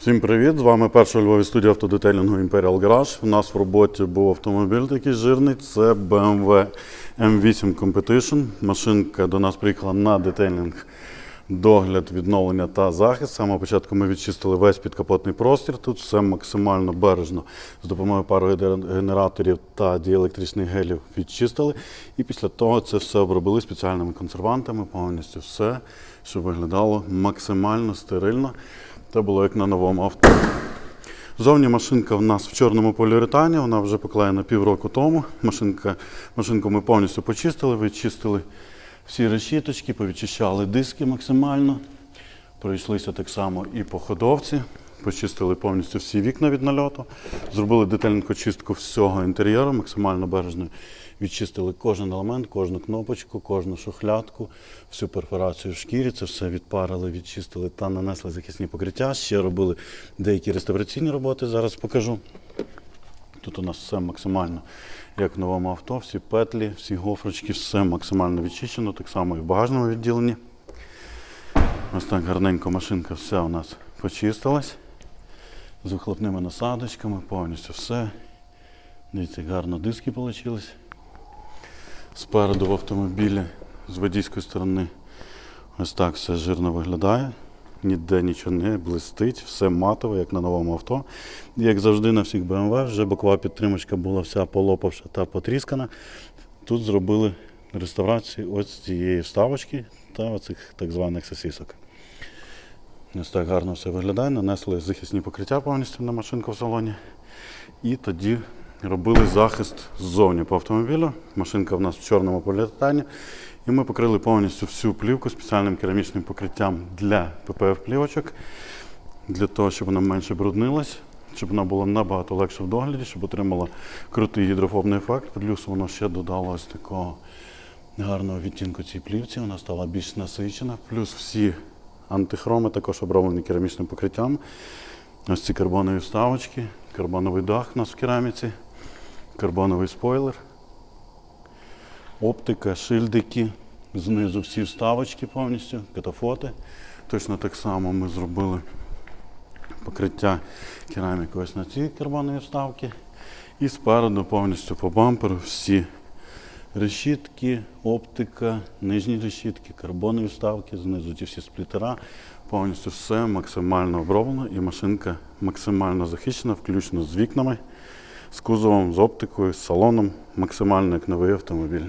Всім привіт! З вами перша Львові студія автодетейлінгу Imperial Garage. У нас в роботі був автомобіль такий жирний. Це BMW M8 Competition. Машинка до нас приїхала на детейлінг, догляд, відновлення та захист. З початку ми відчистили весь підкапотний простір. Тут все максимально бережно з допомогою пари генераторів та діелектричних гелів відчистили. І після того це все обробили спеціальними консервантами, повністю все, щоб виглядало максимально стерильно. Це було як на новому авто. Зовні машинка в нас в чорному поліуретані, вона вже поклеєна півроку тому. Машинка, машинку ми повністю почистили, відчистили всі решіточки, повідчищали диски максимально. Пройшлися так само і по ходовці. Почистили повністю всі вікна від нальоту, зробили детальну чистку всього інтер'єру, максимально бережно відчистили кожен елемент, кожну кнопочку, кожну шухлядку, всю перфорацію в шкірі. Це все відпарили, відчистили та нанесли захисні покриття. Ще робили деякі реставраційні роботи. Зараз покажу. Тут у нас все максимально, як в новому авто, всі петлі, всі гофрочки, все максимально відчищено, так само і в багажному відділенні. Ось так гарненько машинка вся у нас почистилась. З вихлопними насадочками, повністю все. Дивіться, гарно диски вийшли. Спереду в автомобілі з водійської сторони ось так все жирно виглядає. Ніде нічого не блистить, все матове, як на новому авто. Як завжди на всіх BMW, вже бокова підтримочка була вся полопавша та потріскана. Тут зробили реставрацію ось цієї вставочки та оцих так званих сосісок. Ось так гарно все виглядає. Нанесли захисні покриття повністю на машинку в салоні. І тоді робили захист ззовні по автомобілю. Машинка в нас в чорному поліетані. І ми покрили повністю всю плівку спеціальним керамічним покриттям для ППФ-плівочок, для того, щоб вона менше бруднилась, щоб вона була набагато легше в догляді, щоб отримала крутий гідрофобний ефект. Плюс воно ще додало ось такого гарного відтінку цій плівці. Вона стала більш насичена. Плюс всі антихроми також оброблені керамічним покриттям. Ось ці карбонові вставочки, карбоновий дах у нас в кераміці, карбоновий спойлер, оптика, шильдики, знизу всі вставочки повністю, катафоти. Точно так само ми зробили покриття кераміки ось на ці карбонові вставки. І спереду повністю по бамперу всі решітки, оптика, нижні решітки, карбонові вставки, знизу ті всі сплітера. Повністю все максимально оброблено і машинка максимально захищена, включно з вікнами, з кузовом, з оптикою, з салоном, максимально як новий автомобіль.